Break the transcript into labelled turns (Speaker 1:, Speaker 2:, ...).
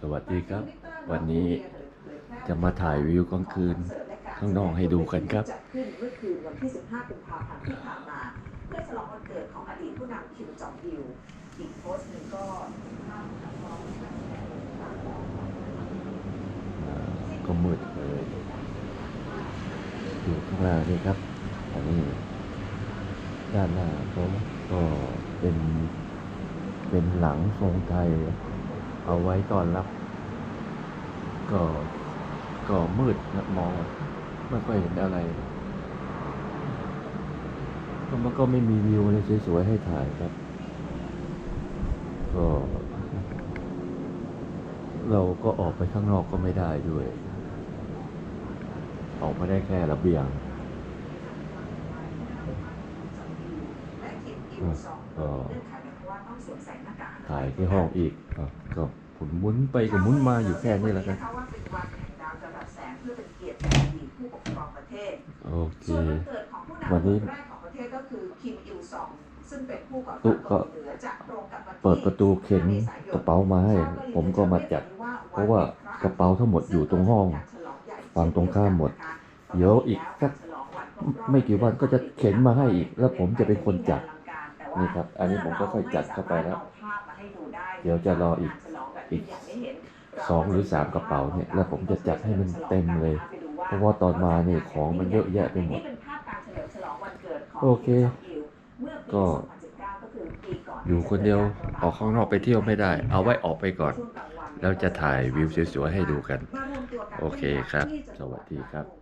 Speaker 1: สวัสดีครับ วันนี้จะมาถ่ายวิวกลางคืน ข้างนอกให้ดูกันครับ
Speaker 2: จัดขึ้นเมื่อคืนวันที่ 15กุมภาพันธ์ที่ผ่านมาเพื่อฉลองวันเกิดของอดีตผู้นำคิมจองอิลอีกโพสต์หนึ่งก็ภาพนักร้องนักแสดงต่าง
Speaker 1: อ่าก็มืดเลยอยู่ข้างล่างนี่ครับ อันนี้ด้านหน้าเขาก็เป็นเป็นหลังทรงไทย เอาไว้ต้อนรับ ก็ก็มืดนะมองไม่ค่อยเห็นอะไรก็มันก็ไม่มีวิวอะไรสวยๆให้ถ่ายครับ ก็ เราก็ออกไปข้างนอกก็ไม่ได้ด้วย ออกมาได้แค่ระเบียง
Speaker 2: และคิมอิลซอง
Speaker 1: ก็
Speaker 2: สวมใส่หน้ากาก
Speaker 1: ถ่ายที่ห้องอีกอะก็หมุนหมุนไปก็หมุนมาอยู่แค่นี้แหละกัน
Speaker 2: ว่าเป็นวันแห่งดาวจรัสแสงเพื่อเป็นเกียรติแก่อดีตผู้ปกครองประเทศ
Speaker 1: โอเค
Speaker 2: ส่วนวันเกิดของผู้นำ
Speaker 1: วันนี้
Speaker 2: คนแรกของประเทศก็คือคิมอิลซองซึ่งเป็นผู้ก่อ
Speaker 1: ตุ๊
Speaker 2: ตั้ง
Speaker 1: ก็
Speaker 2: เกาหลีเหนือจะตรงกับวันที่
Speaker 1: เปิดประตูเข็นกระเป๋ามาให้ ผมก็มาจัด เพราะว่ากระเป๋าทั้งหมดอยู่ตรงห้องฝั่งตรงข้ามหมด เดี๋ยวอีกสักไม่กี่วันก็จะเข็นมาให้อีก แล้วผมจะเป็นคนจัด นี่ครับ อันนี้ผมก็ค่อยจัดเข้าไปแล้ว เดี๋ยวจะรออีกอีกสองหรือสามกระเป๋าเนี่ย แล้วผมจะจัดให้มันเต็มเลย เพราะว่าตอนมาเนี่ยของมันเยอะแยะไปหมด โอเค ก็อยู่คนเดียวออกข้างนอกไปเที่ยวไม่ได้ เอาไว้ออกไปก่อน แล้วจะถ่ายวิวสวยๆให้ดูกัน โอเคครับ สวัสดีครับ